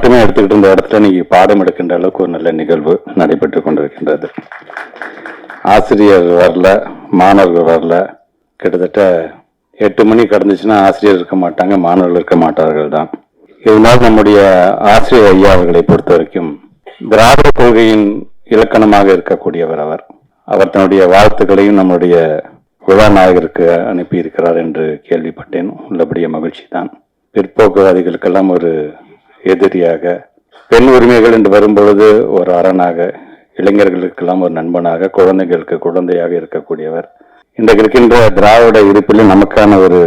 மட்டுமே எடுத்துக்கிட்டு இருந்த இடத்துல இன்னைக்கு பாடம் எடுக்கின்ற அளவுக்கு ஒரு நல்ல நிகழ்வு நடைபெற்று கொண்டிருக்கின்றது. ஆசிரியர் வரல மாணவர்கள் வரல. கிட்டத்தட்ட எட்டு மணி கடந்துச்சுன்னா ஆசிரியர் இருக்க மாட்டாங்க மாணவர்கள் இருக்க மாட்டார்கள் தான். இதனால் நம்முடைய ஆசிரியர் ஐயா அவர்களை பொறுத்த வரைக்கும் திராவிட கொள்கையின் இலக்கணமாக இருக்கக்கூடியவர் அவர். அவர் தன்னுடைய வாழ்த்துக்களையும் நம்முடைய விழா நாயகருக்கு அனுப்பி இருக்கிறார் என்று கேள்விப்பட்டேன். உள்ளபடிய மகிழ்ச்சி தான் பிற்போக்குவாதிகளுக்கெல்லாம் ஒரு எதிரியாக பெண் உரிமைகள் என்று வரும்பொழுது ஒரு அரணாக இளைஞர்களுக்கெல்லாம் ஒரு நண்பனாக குழந்தைகளுக்கு குழந்தையாக இருக்கக்கூடியவர். இன்றைக்கு இருக்கின்ற திராவிட இருப்பிலும் நமக்கான ஒரு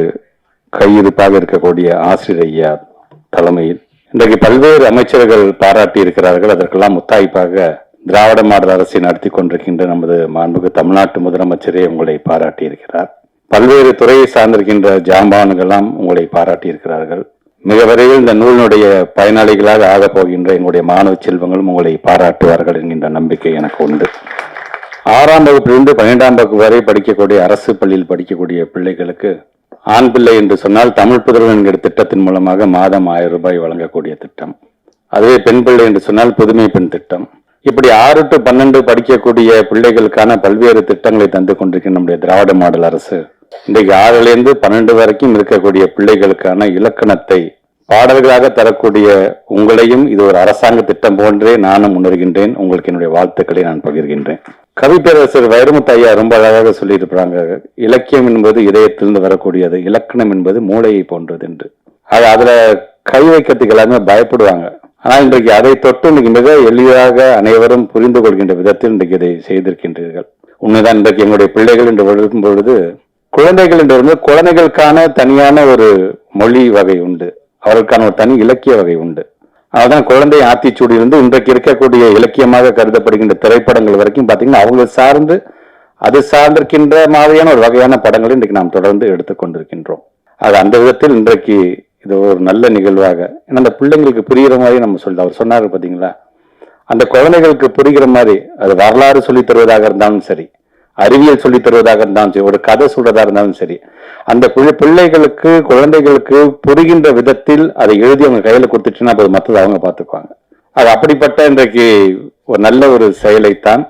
கையிருப்பாக இருக்கக்கூடிய ஆசிரியர் தலைமையில் இன்றைக்கு பல்வேறு அமைச்சர்கள் பாராட்டி இருக்கிறார்கள். அதற்கெல்லாம் முத்தாய்ப்பாக திராவிட மாடல் அரசை நடத்தி கொண்டிருக்கின்ற நமது மாண்புக்கு தமிழ்நாட்டு முதலமைச்சரே உங்களை பாராட்டி இருக்கிறார். பல்வேறு துறையை சார்ந்திருக்கின்ற ஜாம்பான்கள்லாம் உங்களை பாராட்டி இருக்கிறார்கள். மிக விரைவில் இந்த நூலினுடைய பயனாளிகளாக ஆகப் போகின்ற எங்களுடைய மாணவ செல்வங்களும் உங்களை பாராட்டுவார்கள் என்கின்ற நம்பிக்கை எனக்கு உண்டு. ஆறாம் வகுப்பிலிருந்து பன்னிரெண்டாம் வகுப்பு வரை படிக்கக்கூடிய அரசு பள்ளியில் படிக்கக்கூடிய பிள்ளைகளுக்கு ஆண் பிள்ளை என்று சொன்னால் தமிழ் புதல்வன் என்கிற திட்டத்தின் மூலமாக மாதம் ஆயிரம் ரூபாய் வழங்கக்கூடிய திட்டம். அதுவே பெண் பிள்ளை என்று சொன்னால் புதுமை பெண் திட்டம். இப்படி ஆறு டு பன்னெண்டு படிக்கக்கூடிய பிள்ளைகளுக்கான பல்வேறு திட்டங்களை தந்து கொண்டிருக்கிற நம்முடைய திராவிட மாடல் அரசு இன்றைக்கு ஆறிலிருந்து பன்னெண்டு வரைக்கும் இருக்கக்கூடிய பிள்ளைகளுக்கான இலக்கணத்தை பாடல்களாக தரக்கூடிய உங்களையும் இது ஒரு அரசாங்க திட்டம் போன்றே நானும் உணர்கின்றேன். உங்களுக்கு என்னுடைய வாழ்த்துக்களை நான் பகிர்கின்றேன். கவிப்பேரரசர் வைரமுத்து ஐயா ரொம்ப அழகாக சொல்லியிருப்பாங்க இலக்கியம் என்பது இதயத்திலிருந்து வரக்கூடியது இலக்கணம் என்பது மூளையை போன்றது என்று. அது அதுல கை வைக்கிறதுக்கு எல்லாமே பயப்படுவாங்க. ஆனால் இன்றைக்கு அதை தொட்டு இன்றைக்கு மிக எளிதாக அனைவரும் புரிந்து கொள்கின்ற விதத்தில் இன்றைக்கு இதை செய்திருக்கின்றீர்கள். உண்மைதான் இன்றைக்கு எங்களுடைய பிள்ளைகள் என்று வளரும் பொழுது குழந்தைகள் என்று குழந்தைகளுக்கான தனியான ஒரு மொழி வகை உண்டு. அவர்களுக்கான ஒரு தனி இலக்கிய வகை உண்டு. அதுதான் குழந்தை ஆத்திச்சூடியிலிருந்து இன்றைக்கு இருக்கக்கூடிய இலக்கியமாக கருதப்படுகின்ற திரைப்படங்கள் வரைக்கும் பார்த்தீங்கன்னா அவங்க சார்ந்து அது சார்ந்திருக்கின்ற மாதிரியான ஒரு வகையான படங்களை இன்றைக்கு நாம் தொடர்ந்து எடுத்துக்கொண்டிருக்கின்றோம் அது அந்த விதத்தில் இன்றைக்கு இது ஒரு நல்ல நிகழ்வாக ஏன்னா அந்த பிள்ளைங்களுக்கு புரிகிற மாதிரி நம்ம சொல்லி அவர் சொன்னார் பார்த்தீங்களா அந்த குழந்தைகளுக்கு புரிகிற மாதிரி அது வரலாறு சொல்லித் தருவதாக இருந்தாலும் சரி அறிவியல் சொல்லித் தருவதாக இருந்தாலும் சரி ஒரு கதை சொல்றதா இருந்தாலும் சரி அந்த பிள்ளைகளுக்கு குழந்தைகளுக்கு புரிகின்ற விதத்தில் அதை எழுதி அவங்க கையில கொடுத்துட்டுன்னா அது மற்றது அவங்க பார்த்துக்குவாங்க. அது அப்படிப்பட்ட இன்றைக்கு ஒரு நல்ல ஒரு செயலைத்தான்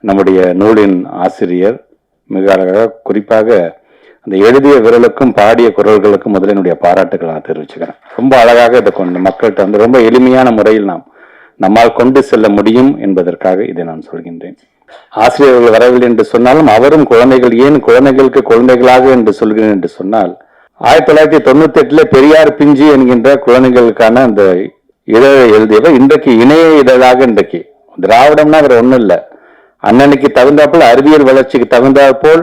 நம்முடைய நூலின் ஆசிரியர் மிக அழகாக குறிப்பாக அந்த எழுதிய விரலுக்கும் பாடிய குரல்களுக்கும் முதல்ல என்னுடைய பாராட்டுகளை நான் தெரிவிச்சுக்கிறேன். ரொம்ப அழகாக இதை கொண்டு மக்கள்கிட்ட வந்து ரொம்ப எளிமையான முறையில் நாம் நம்மால் கொண்டு செல்ல முடியும் என்பதற்காக இதை நான் சொல்கின்றேன். ஆசிரியர்கள் வரவில்லை என்று சொன்னாலும் அவரும் குழந்தைகள் ஏன் குழந்தைகளுக்கு குழந்தைகளாக என்று சொல்கிறேன் என்று சொன்னால் ஆயிரத்தி தொள்ளாயிரத்தி தொண்ணூத்தி எட்டுல பெரியார் பிஞ்சு என்கின்ற குழந்தைகளுக்கான அந்த இதழை எழுதியவர் இன்றைக்கு இணைய இதழாக இன்றைக்கு. திராவிடம்னா வேற ஒண்ணும் இல்ல. அண்ணனுக்கு தகுந்தாற்போல் அறிவியல் வளர்ச்சிக்கு தகுந்தாற்போல்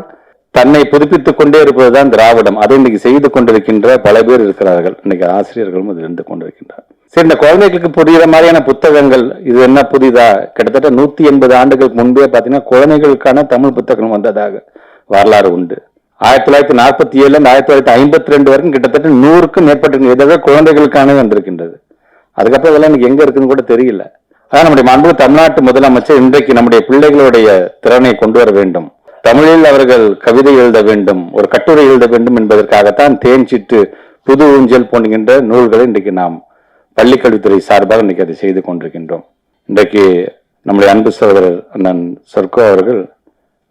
தன்னை புதுப்பித்துக் கொண்டே இருப்பதுதான் திராவிடம். அதை இன்னைக்கு செய்து கொண்டிருக்கின்ற பல பேர் இருக்கிறார்கள். இன்னைக்கு ஆசிரியர்களும் அதில் இருந்து கொண்டிருக்கின்றார் சரி இந்த குழந்தைகளுக்கு புரியுற மாதிரியான புத்தகங்கள் இது என்ன புதிதா கிட்டத்தட்ட நூத்தி எண்பது ஆண்டுகளுக்கு முன்பே பாத்தீங்கன்னா குழந்தைகளுக்கான தமிழ் புத்தகம் வந்ததாக வரலாறு உண்டு. ஆயிரத்தி தொள்ளாயிரத்தி நாற்பத்தி ஏழுல இருந்து ஆயிரத்தி தொள்ளாயிரத்தி ஐம்பத்தி ரெண்டு வரைக்கும் கிட்டத்தட்ட நூறுக்கும் மேற்பட்ட எதாவது குழந்தைகளுக்கான வந்திருக்கின்றது. அதுக்கப்புறம் இதெல்லாம் எனக்கு எங்க இருக்குன்னு கூட தெரியல. அதான் நம்முடைய மாண்பு தமிழ்நாட்டு முதலமைச்சர் இன்றைக்கு நம்முடைய பிள்ளைகளுடைய திறனை கொண்டு வர வேண்டும். தமிழில் அவர்கள் கவிதை எழுத வேண்டும் ஒரு கட்டுரை எழுத வேண்டும் என்பதற்காகத்தான் தேன்சிட்டு புது ஊஞ்சல் போன்கின்ற நூல்களை இன்றைக்கு நாம் பள்ளிக்கல்வித்துறை சார்பாக இன்றைக்கு அதை செய்து கொண்டிருக்கின்றோம். இன்றைக்கு நம்முடைய அன்பு சகோதரர் அண்ணன் சொர்க்கோ அவர்கள்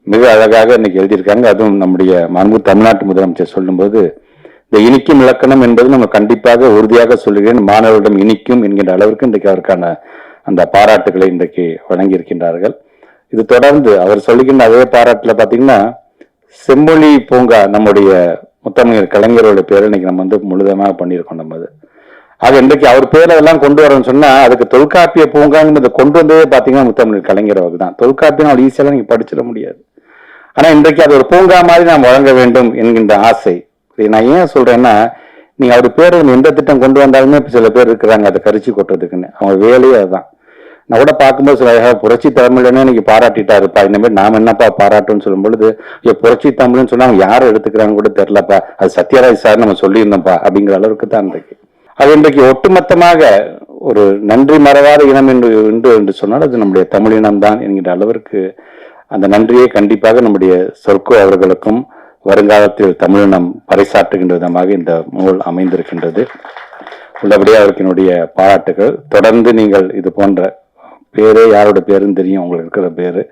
மிக அழகாக இன்னைக்கு எழுதியிருக்காங்க. அதுவும் நம்முடைய மாண்பு தமிழ்நாட்டு முதலமைச்சர் சொல்லும்போது இந்த இனிக்கும் இலக்கணம் என்பது நம்ம கண்டிப்பாக உறுதியாக சொல்லுகிறேன். மாணவர்களிடம் இனிக்கும் என்கின்ற அளவிற்கு இன்றைக்கு அவருக்கான அந்த பாராட்டுகளை இன்றைக்கு வழங்கியிருக்கின்றார்கள். இது தொடர்ந்து அவர் சொல்லுகின்ற அதே பாராட்டில் பார்த்தீங்கன்னா செம்மொழி பூங்கா நம்முடைய முத்தமிழர் கலைஞரோட பேரை இன்னைக்கு நம்ம வந்து முழுதமாக பண்ணியிருக்கோம் நம்ம அது. ஆக இன்றைக்கு அவர் பேரை எல்லாம் கொண்டு வரணும்னு சொன்னா அதுக்கு தொல்காப்பிய பூங்காங்கிறது கொண்டு வந்ததே பாத்தீங்கன்னா முத்தமிழ் கலைஞர் அவர் தான் தொல்காப்பியம் அவ்வளவு ஈஸியாக நீங்க படிச்சிட முடியாது. ஆனா இன்றைக்கு அது ஒரு பூங்கா மாதிரி நாம் வழங்க வேண்டும் என்கின்ற ஆசை. இதை நான் ஏன் சொல்றேன்னா நீங்க அவர் பேர் எந்த திட்டம் கொண்டு வந்தாலுமே இப்போ சில பேர் இருக்கிறாங்க அதை கரிச்சு கொட்டுறதுக்குன்னு. அவங்க வேலையே அதுதான். நான் கூட பார்க்கும்போது சில அழகாக புரட்சி தமிழ்னே இன்னைக்கு பாராட்டிட்டாருப்பா. இனிமேல் நாம் என்னப்பா பாராட்டுன்னு சொல்லும் பொழுது ஐயோ புரட்சி தமிழ்னு சொன்னா அவங்க யார் எடுத்துக்கிறாங்க கூட தெரிலப்பா அது சத்யராஜ் சார் நம்ம சொல்லியிருந்தோம்ப்பா அப்படிங்கிற அளவுக்கு தான் இன்றைக்கு. அது இன்றைக்கு ஒட்டுமொத்தமாக ஒரு நன்றி மறவாத இனம் என்று என்று என்று சொன்னால் அது நம்முடைய தமிழ் இனம்தான் என்கின்ற அளவிற்கு அந்த நன்றியை கண்டிப்பாக நம்முடைய சொர்க்கோ அவர்களுக்கும் வருங்காலத்தில் தமிழினம் பறைசாற்றுகின்ற விதமாக இந்த நூல் அமைந்திருக்கின்றது. உள்ளபடியே அவருக்கு என்னுடைய பாராட்டுகள். தொடர்ந்து நீங்கள் இது போன்ற பேரே யாரோட பேருன்னு தெரியும் உங்களுக்கு இருக்கிற பேரு.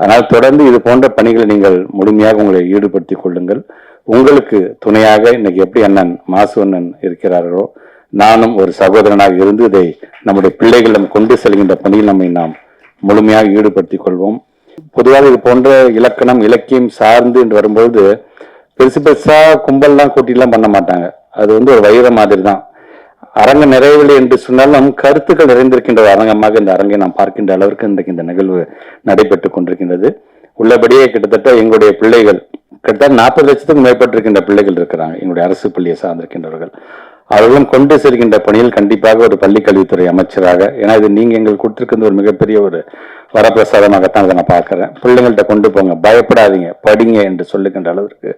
அதனால் தொடர்ந்து இது போன்ற பணிகளை நீங்கள் முழுமையாக உங்களை ஈடுபடுத்திக் கொள்ளுங்கள். உங்களுக்கு துணையாக இன்னைக்கு எப்படி அண்ணன் மாசு அண்ணன் இருக்கிறார்களோ நானும் ஒரு சகோதரனாக இருந்து இதை நம்முடைய பிள்ளைகளிடம் கொண்டு செல்கின்ற பணியில் நம்மை நாம் முழுமையாக ஈடுபடுத்திக் கொள்வோம். பொதுவாக இது போன்ற இலக்கணம் இலக்கியம் சார்ந்து என்று வரும்பொழுது பெருசு பெருசா கும்பல்லாம் கூட்டிலாம் பண்ண மாட்டாங்க. அது வந்து ஒரு வைர மாதிரி தான் அரங்க நிறையவில்லை என்று சொன்னாலும் கருத்துக்கள் நிறைந்திருக்கின்ற அரங்கமாக இந்த அரங்கை நாம் பார்க்கின்ற அளவிற்கு இன்றைக்கு இந்த நிகழ்வு நடைபெற்றுக் கொண்டிருக்கின்றது. உள்ளபடியே கிட்டத்தட்ட எங்களுடைய பிள்ளைகள் கிட்டத்தட்ட நாற்பது லட்சத்துக்கும் மேற்பட்டிருக்கின்ற பிள்ளைகள் இருக்கிறாங்க. எங்களுடைய அரசு பள்ளியை சார்ந்திருக்கின்றவர்கள். அவர்களும் கொண்டு செல்கின்ற பணியில் கண்டிப்பாக ஒரு பள்ளி கல்வித்துறை அமைச்சராக ஏன்னா இது நீங்கள் எங்களுக்கு கொடுத்திருக்கிற ஒரு மிகப்பெரிய ஒரு வரப்பிரசாதமாகத்தான் அதை நான் பார்க்குறேன். பிள்ளைங்கள்ட்ட கொண்டு போங்க பயப்படாதீங்க படிங்க என்று சொல்லுகின்ற அளவிற்கு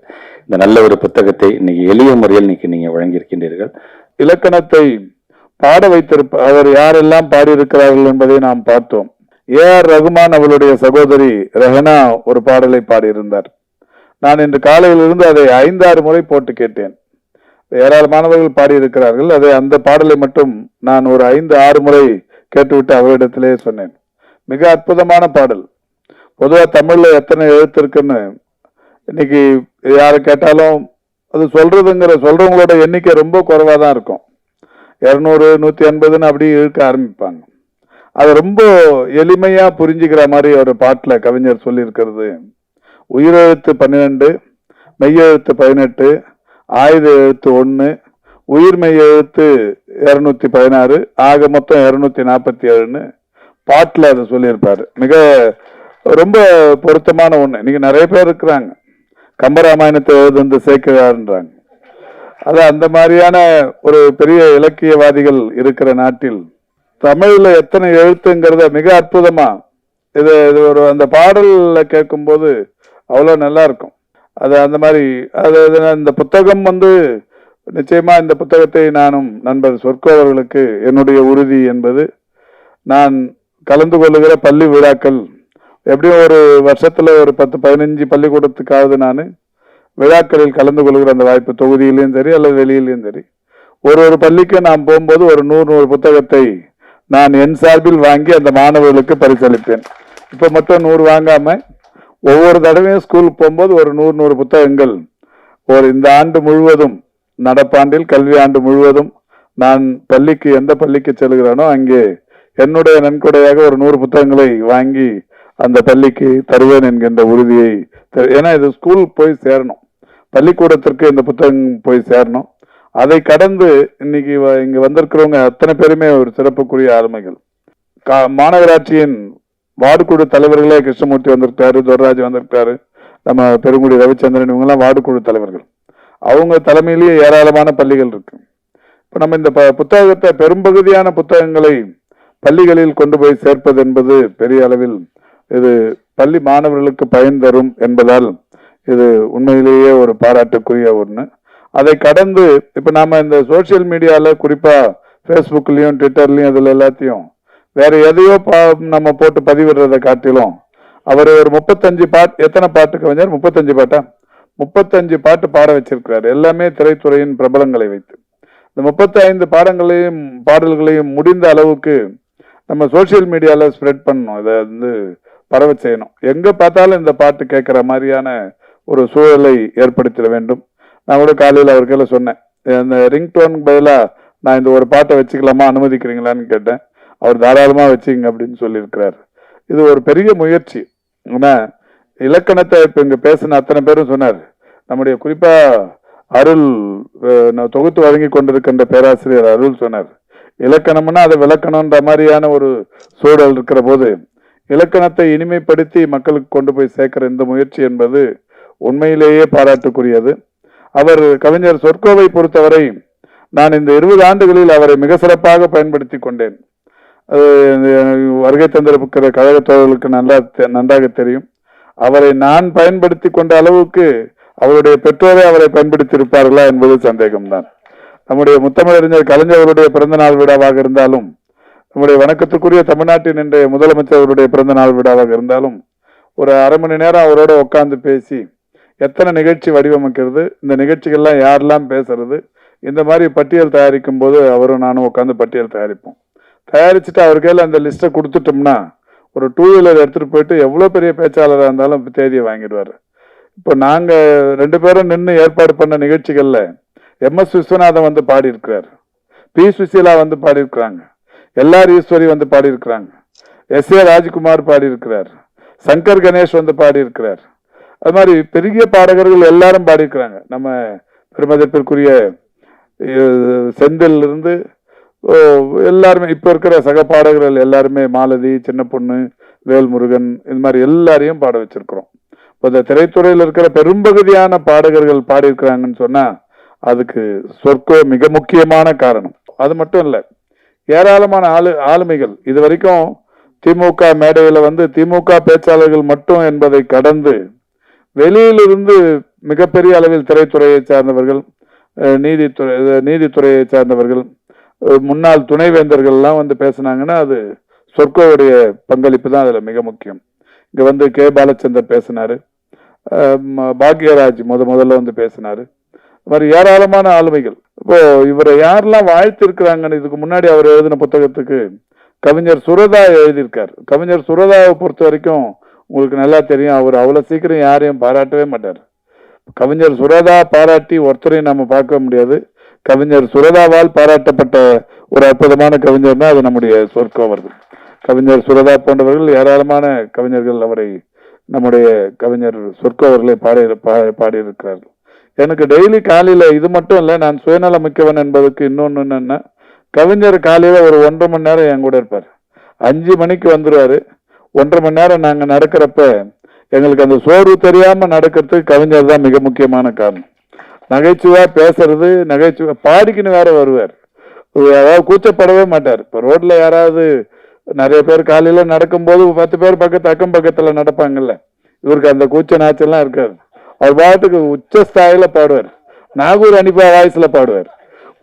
இந்த நல்ல ஒரு புத்தகத்தை இன்னைக்கு எளிய முறையில் இன்னைக்கு நீங்கள் வழங்கியிருக்கின்றீர்கள். இலக்கணத்தை பாட வைத்திருப்ப அவர் யாரெல்லாம் பாடியிருக்கிறார்கள் என்பதை நாம் பார்த்தோம். ஏ ஆர் ரகுமான் அவளுடைய சகோதரி ரெஹனா ஒரு பாடலை பாடியிருந்தார். நான் இன்று காலையிலிருந்து அதை ஐந்தாறு முறை போட்டு கேட்டேன். ஏராளமானவர்கள் பாடியிருக்கிறார்கள். அதை அந்த பாடலை மட்டும் நான் ஒரு ஐந்து ஆறு முறை கேட்டுவிட்டு அவரிடத்திலே சொன்னேன். மிக அற்புதமான பாடல். பொதுவாக தமிழில் எத்தனை எழுத்து இருக்குன்னு இன்னைக்கு யாரை கேட்டாலும் அது சொல்றதுங்கிற சொல்றவங்களோட எண்ணிக்கை ரொம்ப குறைவாக தான் இருக்கும். இரநூறு நூற்றி எண்பதுன்னு அப்படி இழுக்க ஆரம்பிப்பாங்க. அதை ரொம்ப எளிமையாக புரிஞ்சுக்கிற மாதிரி ஒரு பாட்டில் கவிஞர் சொல்லியிருக்கிறது. உயிரெழுத்து பன்னிரெண்டு மெய்யெழுத்து பதினெட்டு ஆயுத எழுத்து ஒன்று உயிர்மை எழுத்து இரநூத்தி பதினாறு ஆக மொத்தம் இரநூத்தி நாற்பத்தி ஏழுன்னு பாட்டில் அதை சொல்லியிருப்பார். மிக ரொம்ப பொருத்தமான ஒன்று இன்னைக்கு நிறைய பேர் இருக்கிறாங்க. கம்பராமாயணத்தை எழுதுந்து சேர்க்கிறாருன்றாங்க அது அந்த மாதிரியான ஒரு பெரிய இலக்கியவாதிகள் இருக்கிற நாட்டில் தமிழில் எத்தனை எழுத்துங்கிறத மிக அற்புதமாக இது இது ஒரு அந்த பாடலில் கேட்கும்போது அவ்வளோ நல்லா இருக்கும். அது அந்த மாதிரி அது இந்த புத்தகம் வந்து நிச்சயமா இந்த புத்தகத்தை நானும் நண்பர் சொற்கோ அவர்களுக்கு என்னுடைய உறுதி என்பது. நான் கலந்து கொள்ளுகிற பள்ளி விழாக்கள் எப்படியும் ஒரு வருஷத்துல ஒரு பத்து பதினஞ்சு பள்ளிக்கூடத்துக்காவது நான் விழாக்களில் கலந்து கொள்கிற அந்த வாய்ப்பு தொகுதியிலையும் சரி அல்லது வெளியிலையும் சரி. ஒரு ஒரு பள்ளிக்கு நான் போகும்போது ஒரு நூறு நூறு புத்தகத்தை நான் என் சார்பில் வாங்கி அந்த மாணவர்களுக்கு பரிசளிப்பேன். இப்போ மட்டும் நூறு வாங்காமல் ஒவ்வொரு தடவையும் ஸ்கூலுக்கு போகும்போது ஒரு நூறு நூறு புத்தகங்கள். ஒரு இந்த ஆண்டு முழுவதும் நடப்பாண்டில் கல்வி ஆண்டு முழுவதும் நான் பள்ளிக்கு எந்த பள்ளிக்கு செல்கிறேனோ அங்கே என்னுடைய நன்கொடையாக ஒரு நூறு புத்தகங்களை வாங்கி அந்த பள்ளிக்கு தருவேன் என்கின்ற உறுதியை ஏன்னா இது ஸ்கூல் போய் சேரணும். பள்ளிக்கூடத்திற்கு இந்த புத்தகம் போய் சேரணும். அதை கடந்து இன்னைக்கு வ- இங்க வந்திருக்கிறவங்க அத்தனை பேருமே ஒரு சிறப்புக்குரிய ஆளுமைகள். கா- மாநகராட்சியின் வார்டு குழு தலைவர்களே கிருஷ்ணமூர்த்தி வந்திருக்காரு துவராஜ் வந்திருக்காரு நம்ம பெருங்குடி ரவிச்சந்திரன் இவங்கெல்லாம் வார்டு குழு தலைவர்கள். அவங்க தலைமையிலேயே ஏராளமான பள்ளிகள் இருக்கு. இப்போ நம்ம இந்த ப- புத்தகத்தை பெரும்பகுதியான புத்தகங்களை பள்ளிகளில் கொண்டு போய் சேர்ப்பது என்பது பெரிய அளவில் இது பள்ளி மாணவர்களுக்கு பயன் தரும் என்பதால் இது உண்மையிலேயே ஒரு பாராட்டுக்குரிய ஒன்று அதை கடந்து இப்போ நாம் இந்த சோசியல் மீடியாவில் குறிப்பாக ஃபேஸ்புக்லேயும் ட்விட்டர்லேயும் அதில் எல்லாத்தையும் வேற எதையோ பா- நம்ம போட்டு பதிவிடுறதை காட்டிலும் அவர் ஒரு முப்பத்தஞ்சு பாட்டு எத்தனை பாட்டு கவிஞர் முப்பத்தஞ்சு பாட்டா? முப்பத்தஞ்சு பாட்டு பாட வச்சிருக்கிறார். எல்லாமே திரைத்துறையின் பிரபலங்களை வைத்து. இந்த முப்பத்தி ஐந்து பாடங்களையும் பாடல்களையும் முடிந்த அளவுக்கு நம்ம சோஷியல் மீடியாவில் ஸ்ப்ரெட் பண்ணணும். இதை வந்து பரவ செய்யணும். எங்கே பார்த்தாலும் இந்த பாட்டு கேட்குற மாதிரியான ஒரு சூழலை ஏற்படுத்திட வேண்டும். நான் கூட காலையில் அவருக்கையில சொன்னேன். இந்த ரிங்டோன் பதிலாக நான் இந்த ஒரு பாட்டை வச்சுக்கலாமா? அனுமதிக்கிறீங்களான்னு கேட்டேன். அவர் தாராளமாக வச்சுங்க அப்படின்னு சொல்லியிருக்கிறார். இது ஒரு பெரிய முயற்சி. ஏன்னா இலக்கணத்தை இப்போ இங்கே பேசின அத்தனை பேரும் சொன்னார். நம்முடைய குறிப்பாக அருள் நான் தொகுத்து வழங்கி கொண்டிருக்கின்ற பேராசிரியர் அருள் சொன்னார். இலக்கணம்னா அதை விளக்கணுன்ற மாதிரியான ஒரு சூழல் இருக்கிற போது இலக்கணத்தை இனிமைப்படுத்தி மக்களுக்கு கொண்டு போய் சேர்க்கிற இந்த முயற்சி என்பது உண்மையிலேயே பாராட்டுக்குரியது. அவர் கவிஞர் சொற்கோவை பொறுத்தவரை நான் இந்த இருபது ஆண்டுகளில் அவரை மிக சிறப்பாக பயன்படுத்தி கொண்டேன். வருகை தந்திருக்கிற கழக தோழர்களுக்கு நல்லா தெ- நன்றாக தெரியும். அவரை நான் பயன்படுத்தி கொண்ட அளவுக்கு அவருடைய பெற்றோரே அவரை பயன்படுத்தி இருப்பார்களா என்பது சந்தேகம்தான். நம்முடைய முத்தமிழறிஞர் கலைஞர்களுடைய பிறந்த நாள் விழாவாக இருந்தாலும் நம்முடைய வணக்கத்துக்குரிய தமிழ்நாட்டின் இன்றைய முதலமைச்சர் அவருடைய பிறந்த நாள் விழாவாக இருந்தாலும் ஒரு அரை மணி நேரம் அவரோட உட்காந்து பேசி எத்தனை நிகழ்ச்சி வடிவமைக்கிறது இந்த நிகழ்ச்சிகள்லாம் யாரெல்லாம் பேசுறது இந்த மாதிரி பட்டியல் தயாரிக்கும் போது அவரும் நானும் உட்காந்து பட்டியல் தயாரிப்போம். தயாரிச்சுட்டு அவர் கையில் அந்த லிஸ்ட்டை கொடுத்துட்டோம்னா ஒரு டூ வீலர் எடுத்துகிட்டு போயிட்டு எவ்வளோ பெரிய பேச்சாளராக இருந்தாலும் தேதியை வாங்கிடுவார். இப்போ நாங்கள் ரெண்டு பேரும் நின்று ஏற்பாடு பண்ண நிகழ்ச்சிகளில் எம்எஸ் விஸ்வநாதன் வந்து பாடியிருக்கிறார். பி சுசீலா வந்து பாடியிருக்கிறாங்க. எல்ஆர் ஈஸ்வரி வந்து பாடியிருக்கிறாங்க. எஸ் ஏ ராஜ்குமார் பாடியிருக்கிறார். சங்கர் கணேஷ் வந்து பாடியிருக்கிறார். அது மாதிரி பெரிய பாடகர்கள் எல்லாரும் பாடியிருக்கிறாங்க. நம்ம பெருமதிப்பிற்குரிய செந்திலிருந்து இருந்து எல்லாருமே இப்போ இருக்கிற சக பாடகர்கள் எல்லாருமே மாலதி சின்ன பொண்ணு வேல்முருகன் இது மாதிரி எல்லாரையும் பாட வச்சிருக்கிறோம். இப்போ இந்த திரைத்துறையில் இருக்கிற பெரும்பகுதியான பாடகர்கள் பாடியிருக்கிறாங்கன்னு சொன்னால் அதுக்கு சொற்கோ மிக முக்கியமான காரணம். அது மட்டும் இல்லை ஏராளமான ஆளு ஆளுமைகள். இது வரைக்கும் திமுக மேடையில் வந்து திமுக பேச்சாளர்கள் மட்டும் என்பதை கடந்து வெளியிலிருந்து மிகப்பெரிய அளவில் திரைத்துறையை சார்ந்தவர்கள் நீதித்துறை நீதித்துறையை சார்ந்தவர்கள் முன்னாள் துணைவேந்தர்கள்லாம் வந்து பேசுனாங்கன்னா அது சொற்கோவுடைய பங்களிப்பு தான் அதில் மிக முக்கியம். இங்கே வந்து கே. பாலச்சந்தர் பேசினார். பாக்யராஜ் முத முதல்ல வந்து பேசினாரு. இது மாதிரி ஏராளமான ஆளுமைகள். இப்போ இவரை யாரெல்லாம் வாழ்த்திருக்கிறாங்கன்னு இதுக்கு முன்னாடி அவர் எழுதின புத்தகத்துக்கு கவிஞர் சுரதா எழுதியிருக்கார். கவிஞர் சுரதாவை பொறுத்த வரைக்கும் உங்களுக்கு நல்லா தெரியும் அவர் அவ்வளோ சீக்கிரம் யாரையும் பாராட்டவே மாட்டார். கவிஞர் சுரதா பாராட்டி ஒருத்தரையும் நம்ம பார்க்க முடியாது. கவிஞர் சுரதாவால் பாராட்டப்பட்ட ஒரு அற்புதமான கவிஞர்னா அது நம்முடைய சொற்கோவர்கள் கவிஞர் சுரதா போன்றவர்கள் ஏராளமான கவிஞர்கள் அவரை நம்முடைய கவிஞர் சொற்கோவர்களை பாடி பாடியிருக்கிறார்கள். எனக்கு டெய்லி காலையில் இது மட்டும் இல்லை நான் சுயநலம் மிக்கவன் என்பதற்கு இன்னொன்று என்னென்னா கவிஞர் காலையில் ஒரு ஒன்றரை மணி நேரம் என் கூட இருப்பார். அஞ்சு மணிக்கு வந்துடுவார் ஒன்றரை மணி நேரம் நாங்கள் நடக்கிறப்ப எங்களுக்கு அந்த சோர்வு தெரியாமல் நடக்கிறதுக்கு கவிஞர் தான் மிக முக்கியமான காரணம். நகைச்சுவா பேசுறது நகைச்சுவை பாடிக்கின்னு வேற வருவார். அதாவது கூச்சப்படவே மாட்டார். இப்போ ரோட்ல யாராவது நிறைய பேர் காலையில நடக்கும்போது பத்து பேர் பக்கத்து அக்கம் பக்கத்துல நடப்பாங்கல்ல. இவருக்கு அந்த கூச்ச நாச்செல்லாம் இருக்காது. அவர் பாட்டுக்கு உச்ச ஸ்தாயில பாடுவார். நாகூர் அனிபா வாய்ஸ்ல பாடுவார்.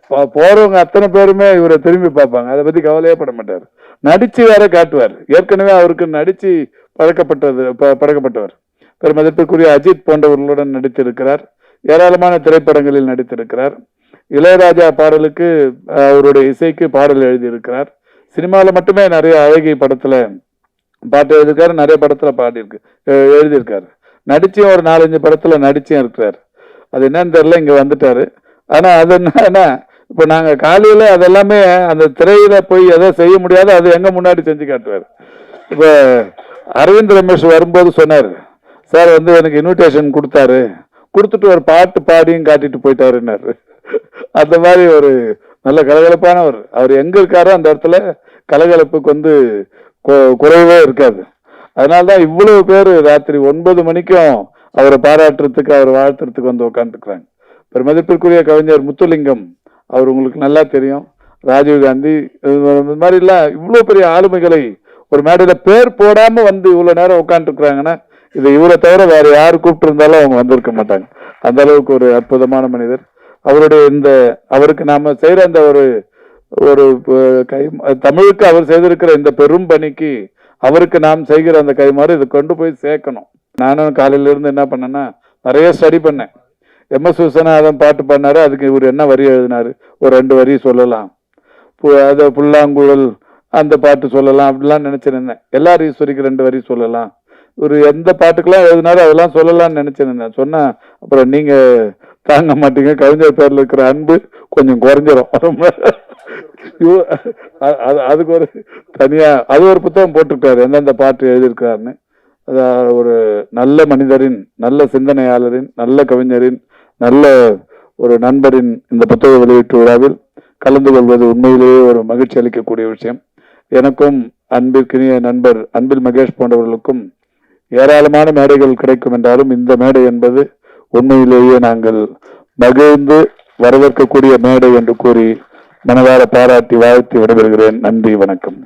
போறவங்க அத்தனை பேருமே இவரை திரும்பி பார்ப்பாங்க. அதை பத்தி கவலையே பட மாட்டார். நடிச்சு வேற காட்டுவார். ஏற்கனவே அவருக்கு நடிச்சு பழக்கப்பட்டது ப- பழக்கப்பட்டவர். பெருமதிப்பிற்குரிய அஜித் போன்றவர்களுடன் நடித்திருக்கிறார். ஏராளமான திரைப்படங்களில் நடித்திருக்கிறார். இளையராஜா பாடலுக்கு அவருடைய இசைக்கு பாடல் எழுதியிருக்கிறார். சினிமாவில் மட்டுமே நிறைய அழகி படத்தில் பாட்டு எழுதியிருக்காரு நிறைய படத்தில் பாடியிருக்கு எழுதியிருக்காரு. நடிச்சும் ஒரு நாலஞ்சு படத்தில் நடிச்சும் இருக்கிறார். அது என்னன்னு தெரில இங்கே வந்துட்டார். ஆனால் அது என்னன்னா இப்போ நாங்கள் காலையில் அதெல்லாமே அந்த திரையில் போய் எதை செய்ய முடியாதோ அது எங்கே முன்னாடி செஞ்சு காட்டுவார். இப்போ அரவிந்த் ரமேஷ் வரும்போது சொன்னார் சார் வந்து எனக்கு இன்விடேஷன் கொடுத்தாரு. கொடுத்துட்டு ஒரு பாட்டு பாடியும் காட்டிட்டு போயிட்டாருன்னாரு அந்த மாதிரி ஒரு நல்ல கலகலப்பானவர். அவர் எங்க இருக்காரோ அந்த இடத்துல கலகலப்புக்கு வந்து குறைவே இருக்காது. அதனாலதான் இவ்வளவு பேர் ராத்திரி ஒன்பது மணிக்கும் அவரை பாராட்டுறதுக்கு அவர் வாழ்த்துறதுக்கு வந்து உட்காந்துக்கிறாங்க பெருமதிப்பிற்குரிய கவிஞர் முத்துலிங்கம். அவர் உங்களுக்கு நல்லா தெரியும். ராஜீவ் காந்தி இது மாதிரி எல்லாம் இவ்வளவு பெரிய ஆளுமைகளை ஒரு மேடையில பேர் போடாம வந்து இவ்வளவு நேரம் உட்காந்துருக்குறாங்கன்னா இது இவரை தவிர வேற யார் கூப்பிட்டு இருந்தாலும் அவங்க வந்திருக்க மாட்டாங்க. அந்த அளவுக்கு ஒரு அற்புதமான மனிதர். அவருடைய இந்த அவருக்கு நாம செய்யற அந்த ஒரு ஒரு கை தமிழுக்கு அவர் செய்திருக்கிற இந்த பெரும் பணிக்கு அவருக்கு நாம் செய்கிற அந்த கைமாறு இதை கொண்டு போய் சேர்க்கணும். நானும் காலையில இருந்து என்ன பண்ணேன்னா நிறைய ஸ்டடி பண்ணேன். எம். எஸ். விஸ்வநாதன் பாட்டு பண்ணாரு அதுக்கு இவர் என்ன வரி எழுதினாரு? ஒரு ரெண்டு வரி சொல்லலாம். பு- புல்லாங்குழல் அந்த பாட்டு சொல்லலாம் அப்படிலாம் நினைச்சிருந்தேன். எல்லாரும் ஈஸ்வரிக்கு ரெண்டு வரி சொல்லலாம். ஒரு எந்த பாட்டுக்கெல்லாம் எழுதினாரோ அதெல்லாம் சொல்லலாம்னு நினச்சன்னு நான். சொன்னேன் அப்புறம் நீங்க தாங்க மாட்டீங்க. கவிஞர் பேர்ல இருக்கிற அன்பு கொஞ்சம் குறைஞ்சிரும். ரொம்ப அது- அதுக்கு ஒரு தனியா அது ஒரு புத்தகம் போட்டிருக்காரு. எந்தெந்த பாட்டு எழுதியிருக்காருன்னு அது ஒரு நல்ல மனிதரின் நல்ல சிந்தனையாளரின் நல்ல கவிஞரின் நல்ல ஒரு நண்பரின் இந்த புத்தக வெளியீட்டு விழாவில் கலந்து கொள்வது உண்மையிலேயே ஒரு மகிழ்ச்சி அளிக்கக்கூடிய விஷயம். எனக்கும் அன்பிற்கினிய நண்பர் அன்பில் மகேஷ் போன்றவர்களுக்கும் ஏராளமான மேடைகள் கிடைக்கும் என்றாலும் இந்த மேடை என்பது உண்மையிலேயே நாங்கள் மகிழ்ந்து வரவேற்கக்கூடிய மேடை என்று கூறி மனதார பாராட்டி வாழ்த்தி விடைபெறுகிறேன். நன்றி வணக்கம்.